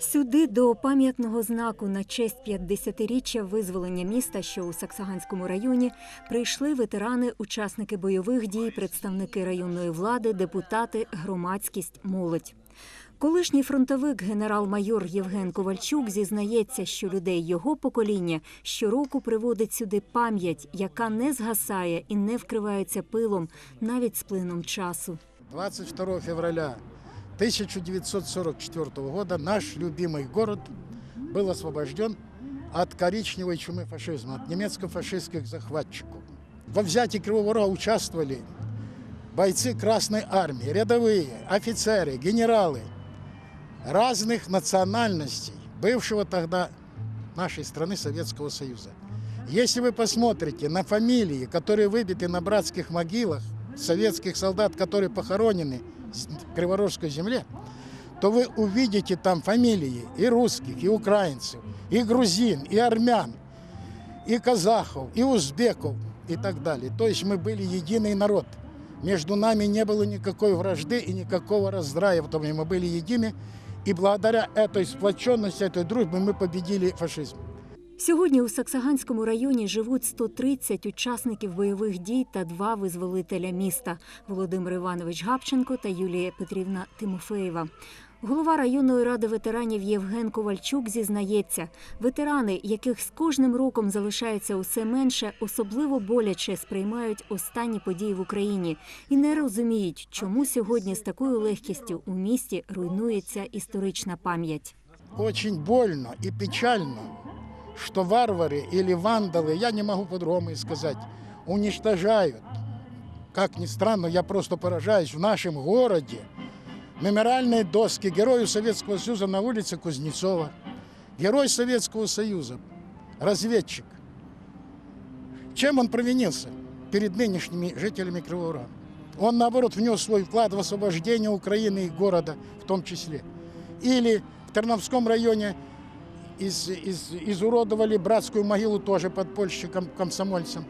Сюди до пам'ятного знаку на честь 50-річчя визволення міста, що у Саксаганському районі, прийшли ветерани, учасники бойових дій, представники районної влади, депутати, громадськість, молодь. Колишній фронтовик генерал-майор Євген Ковальчук зізнається, що людей його покоління щороку приводить сюди пам'ять, яка не згасає і не вкривається пилом навіть з плином часу. 22 февраля 1944 года наш любимый город был освобожден от коричневой чумы фашизма, от немецко-фашистских захватчиков. Во взятии Кривого Рога участвовали бойцы Красной Армии, рядовые, офицеры, генералы разных национальностей, бывшего тогда нашей страны Советского Союза. Если вы посмотрите на фамилии, которые выбиты на братских могилах советских солдат, которые похоронены в Криворожской земле, то вы увидите там фамилии и русских, и украинцев, и грузин, и армян, и казахов, и узбеков, и так далее. То есть мы были единый народ. Между нами не было никакой вражды и никакого раздрая, потому что мы были едины. И благодаря этой сплоченности, этой дружбе мы победили фашизм. Сьогодні у Саксаганському районі живуть 130 учасників бойових дій та два визволителя міста Володимир Іванович Гапченко та Юлія Петрівна Тимофеєва. Голова районної ради ветеранів Євген Ковальчук зізнається, ветерани, яких з кожним роком залишається усе менше, особливо боляче сприймають останні події в Україні і не розуміють, чому сьогодні з такою легкістю у місті руйнується історична пам'ять. Очень больно и печально, что варвары или вандалы, я не могу по-другому и сказать, уничтожают. Как ни странно, я просто поражаюсь, в нашем городе мемориальные доски Герою Советского Союза на улице Кузнецова, Герой Советского Союза, разведчик. Чем он провинился перед нынешними жителями Кривого Рога? Он, наоборот, внес свой вклад в освобождение Украины и города в том числе. Или в Терновском районе из, из- изуродовали братскую могилу тоже подпольщикам-комсомольцам.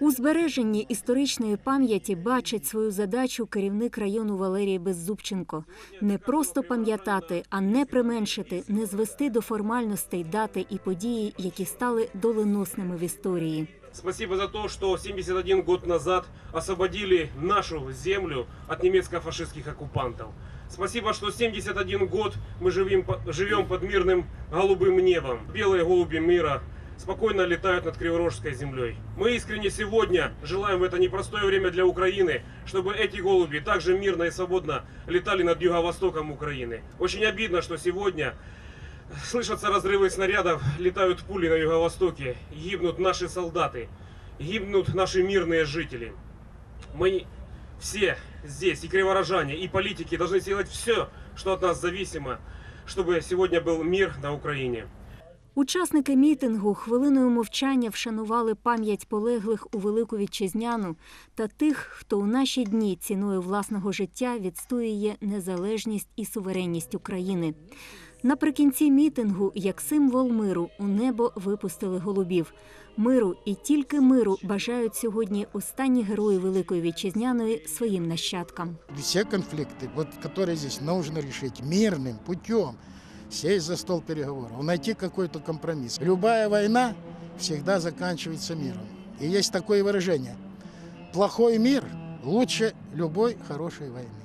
У збереженні історичної пам'яті бачить свою задачу керівник району Валерій Беззубченко. Не просто пам'ятати, а не применшити, не звести до формальностей дати і події, які стали доленосними в історії. Спасибо за то, что 71 год назад освободили нашу землю от немецко-фашистских оккупантов. Спасибо, что 71 год мы живем, по- живем под мирным голубым небом. Белые голуби мира спокойно летают над Криворожской землей. Мы искренне сегодня желаем в это непростое время для Украины, чтобы эти голуби также мирно и свободно летали над юго-востоком Украины. Очень обидно, что сегодня Слышатся разрывы снарядов, летают пули на юго-востоке, гибнут наши солдаты, гибнут наши мирные жители. Мы все здесь, и криворожане, и политики, должны сделать все, что от нас зависимо, чтобы сегодня был мир на Украине. Учасники мітингу хвилиною мовчання вшанували пам'ять полеглих у Велику Вітчизняну та тих, хто у наші дні ціною власного життя відстоює незалежність і суверенність України. Наприкінці мітингу, як символ миру, у небо випустили голубів. Миру і тільки миру бажають сьогодні останні герої Великої Вітчизняної своїм нащадкам. Все конфликты, вот, которые здесь нужно решить мирным путем, сесть за стол переговоров, найти какой-то компромисс. Любая война всегда заканчивается миром. И есть такое выражение. Плохой мир лучше любой хорошей войны.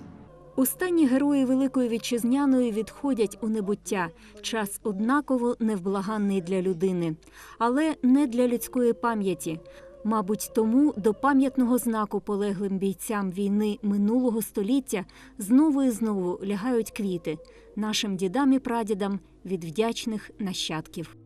Останні герої Великої Вітчизняної відходять у небуття. Час однаково невблаганний для людини, але не для людської пам'яті. Мабуть, тому до пам'ятного знаку полеглим бійцям війни минулого століття знову і знову лягають квіти нашим дідам і прадідам від вдячних нащадків.